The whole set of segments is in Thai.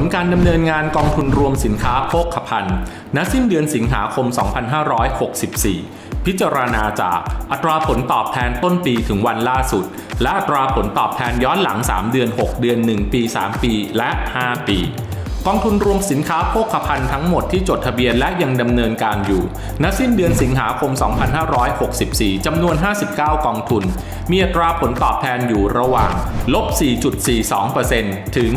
ลการดำเนินงานกองทุนรวมสินค้าโภคภัณฑ์ณสิ้นเดือนสิงหาคม 2564 พิจารณาจากอัตราผลตอบแทนต้นปีถึงวันล่าสุด และอัตราผลตอบแทนย้อนหลัง 3 เดือน 6 เดือน 1 ปี 3 ปี และ 5 ปี กองทุนรวมสินค้าโภคภัณฑ์ทั้งหมดที่จดทะเบียนและยังดำเนินการอยู่ ณ สิ้นเดือนสิงหาคม 2564 จำนวน 59 กองทุน มีอัตราผลตอบแทนอยู่ระหว่าง ลบ 4.42%ถึง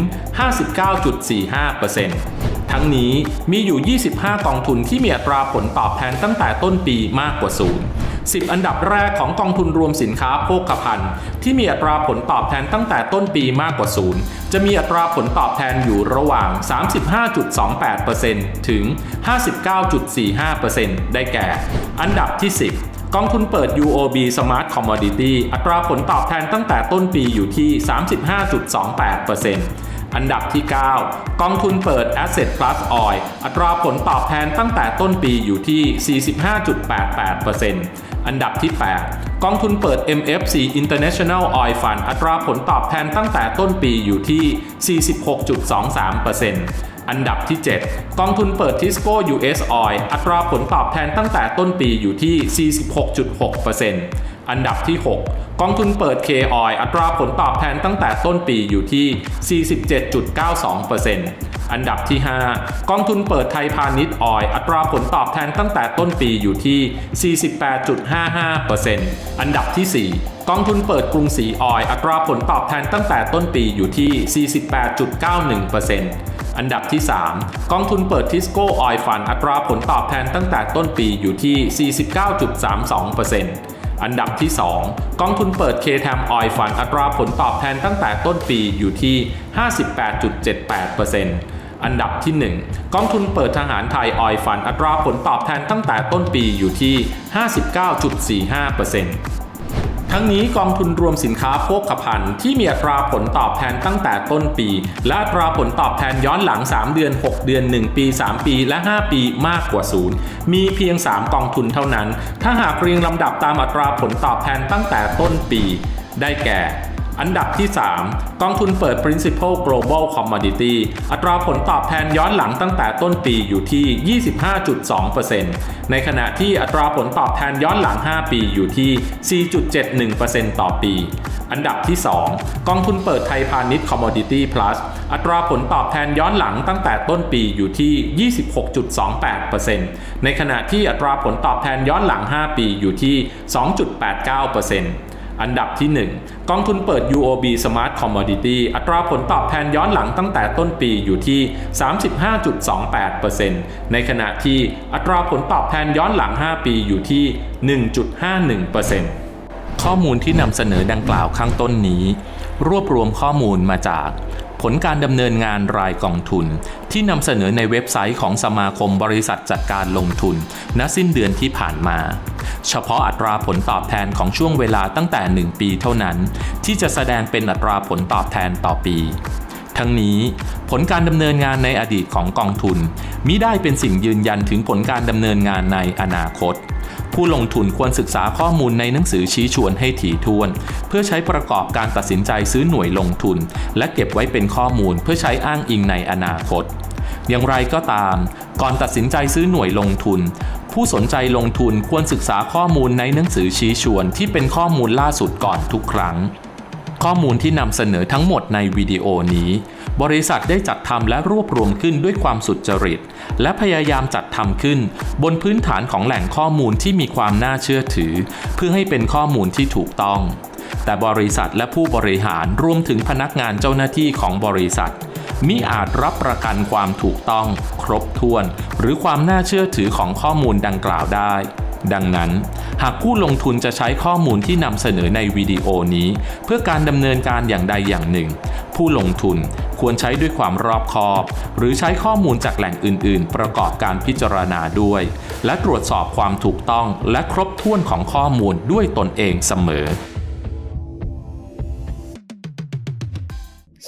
59.45%ทั้งนี้มีอยู่ 25 กองทุนที่มีอัตราผลตอบแทนตั้งแต่ต้นปีมากกว่าศูนย์ 10 อันดับแรกของกองทุนรวมสินค้าโภคภัณฑ์ ที่มีอัตราผลตอบแทนตั้งแต่ต้นปีมากกว่าศูนย์จะมีอัตราผลตอบแทนอยู่ระหว่าง 35.28%ถึง 59.45%ได้แก่ อันดับที่ 10กองทุนเปิด UOB Smart Commodity อัตราผลตอบแทนตั้งแต่ต้นปีอยู่ที่ 35.28% อันดับที่ 9 กองทุนเปิด Asset Plus Oil อัตราผลตอบแทนตั้งแต่ต้นปีอยู่ที่ 45.88%อันดับที่ 8 กองทุนเปิด MFC International Oil Fund อัตราผลตอบแทนตั้งแต่ต้นปีอยู่ที่ 46.23%อันดับที่ 7 กองทุนเปิด Tisco US Oil อัตราผลตอบแทนตั้งแต่ต้นปีอยู่ที่ 46.6% อันดับที่ 6 กองทุนเปิด K Oil อัตราผลตอบแทนตั้งแต่ต้นปีอยู่ที่ 47.92%อันดับที่ 5 กองทุนเปิดไทยพาณิชย์ออยอัตราผลตอบแทนตั้งแต่ต้นปีอยู่ที่ 48.55%อันดับที่ 4กองทุนเปิดกรุงศรีออยอัตราผลตอบแทนตั้งแต่ต้นปีอยู่ที่ 48.91%อันดับที่ 3 กองทุนเปิดทิสโก้ออยฟันอัตราผลตอบแทนตั้งแต่ต้นปีอยู่ที่ 49.32%อ อันดับที่ 2 กองทุนเปิด KTAM Oil Fund อัตราผลตอบแทนตั้งแต่ต้นปีอยู่ที่ 58.78%อันดับที่ 1 กองทุนเปิดทหารไทย Oil Fund อัตราผลตอบแทนตั้งแต่ต้นปีอยู่ที่ 59.45% ทั้งนี้กองทุนรวมสินค้าโภคภัณฑ์ที่มีอัตราผลตอบแทนตั้งแต่ต้นปี และอัตราผลตอบแทนย้อนหลัง 3 เดือน 6 เดือน 1 ปี 3 ปีและ 5 ปีมากกว่าศูนย์มีเพียง 3 กองทุนเท่านั้น ถ้าหากเรียงลำดับตามอัตราผลตอบแทนตั้งแต่ต้นปี ได้แก่ อันดับที่ 3 กองทุนเปิด Principal Global Commodity อัตราผลตอบแทนย้อนหลังตั้งแต่ต้นปีอยู่ที่ 25.2%ในขณะที่อัตราผลตอบแทนย้อนหลัง 5 ปีอยู่ที่ 4.71%ต่อปี อันดับที่ 2 กองทุนเปิดไทยพาณิชย์ Commodity Plus อัตราผลตอบแทนย้อนหลังตั้งแต่ต้นปีอยู่ที่ 26.28%ในขณะที่อัตราผลตอบแทนย้อนหลัง 5 ปีอยู่ที่ 2.89% อันดับที่ 1 กองทุนเปิด UOB Smart Commodity อัตราผลตอบแทนย้อนหลังตั้งแต่ต้นปีอยู่ที่ 35.28%ในขณะที่อัตราผลตอบแทนย้อนหลัง 5 ปีอยู่ที่ 1.51%ข้อมูลที่นำเสนอดังกล่าวข้างต้นนี้ รวบรวมข้อมูลมาจากผลการดำเนินงานรายกองทุน ที่นำเสนอในเว็บไซต์ของสมาคมบริษัทจัดการลงทุน ณสิ้นเดือนที่ผ่านมา เฉพาะอัตราผลตอบแทนของช่วงเวลาตั้งแต่ 1 ปีเท่านั้น ที่จะแสดงเป็นอัตราผลตอบแทนต่อปี ทั้งนี้ผลการดำเนินงานในอดีตของกองทุนมิได้เป็นสิ่งยืนยันถึงผลการดำเนินงานในอนาคต ผู้ลงทุนควรศึกษาข้อมูลในหนังสือชี้ชวนให้ถี่ถ้วน เพื่อใช้ประกอบการตัดสินใจซื้อหน่วยลงทุน และเก็บไว้เป็นข้อมูลเพื่อใช้อ้างอิงในอนาคตอย่างไรก็ตาม ก่อนตัดสินใจซื้อหน่วยลงทุน ผู้สนใจลงทุนควรศึกษาข้อมูลในหนังสือชี้ชวนที่เป็นข้อมูลล่าสุดก่อนทุกครั้ง ข้อมูลที่นำเสนอทั้งหมดในวิดีโอนี้ บริษัทได้จัดทำและรวบรวมขึ้นด้วยความสุจริต และพยายามจัดทำขึ้น บนพื้นฐานของแหล่งข้อมูลที่มีความน่าเชื่อถือ เพื่อให้เป็นข้อมูลที่ถูกต้อง แต่บริษัทและผู้บริหารรวมถึงพนักงานเจ้าหน้าที่ของบริษัท มิอาจรับประกันความถูกต้อง ครบถ้วน หรือความน่าเชื่อถือของข้อมูลดังกล่าวได้ ดังนั้น หากผู้ลงทุนจะใช้ข้อมูลที่นำเสนอในวิดีโอนี้ เพื่อการดำเนินการอย่างใดอย่างหนึ่ง ผู้ลงทุนควรใช้ด้วยความรอบคอบ หรือใช้ข้อมูลจากแหล่งอื่น ๆ ประกอบการพิจารณาด้วย และตรวจสอบความถูกต้องและครบถ้วนของข้อมูลด้วยตนเองเสมอ